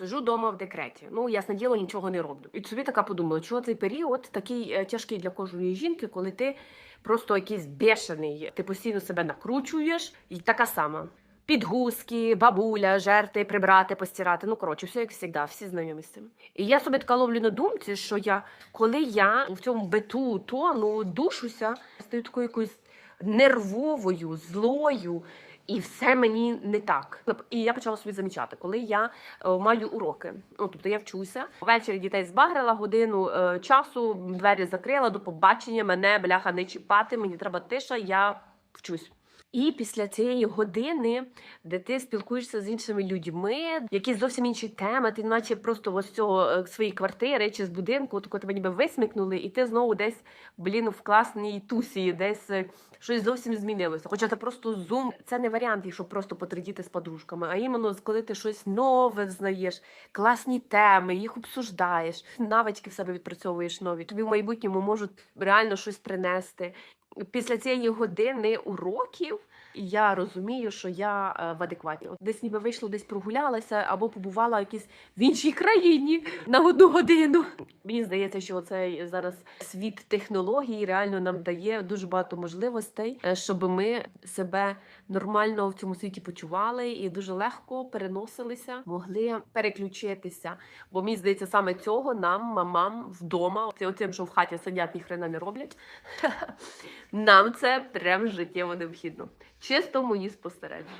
Сижу вдома в декреті. Ну, ясне діло, нічого не роблю. І собі така подумала, чого цей період такий е, тяжкий для кожної жінки, коли ти просто якийсь бешений, ти постійно себе накручуєш, і така сама. Підгузки, бабуля, жерти, прибрати, постирати. Ну, коротше, все як завжди, всі знайомі з цим. І я собі така ловлю на думці, що я, коли я в цьому биту тону душуся, стаю такою якоюсь нервовою, злою, і все мені не так. І я почала собі замічати, коли я е, маю уроки. Ну, тобто я вчуся. Ввечері дітей збагрила годину е, часу, двері закрила, до побачення, мене бляха не чіпати, мені треба тиша, я вчусь. І після цієї години, де ти спілкуєшся з іншими людьми, якісь зовсім інші теми, ти наче просто ось цього е, своєї квартири чи з будинку, тако тебе ніби висмикнули, і ти знову десь блін в класній тусі, десь е, щось зовсім змінилося. Хоча це просто зум, це не варіант, щоб просто потридіти з подружками, а іменно коли ти щось нове знаєш, класні теми, їх обсуждаєш, навички в себе відпрацьовуєш нові. Тобі в майбутньому можуть реально щось принести. Після цієї години уроків я розумію, що я е, в адекваті. Десь ніби вийшла, десь прогулялася або побувала якісь в іншій країні на одну годину. Мені здається, що цей зараз світ технологій реально нам дає дуже багато можливостей, е, щоб ми себе нормально в цьому світі почували і дуже легко переносилися, могли переключитися. Бо мені здається, саме цього нам, мамам, вдома, оцим, що в хаті сидять, ні хрена не роблять. Нам це прям життєво необхідно. Чисто мої спостереження.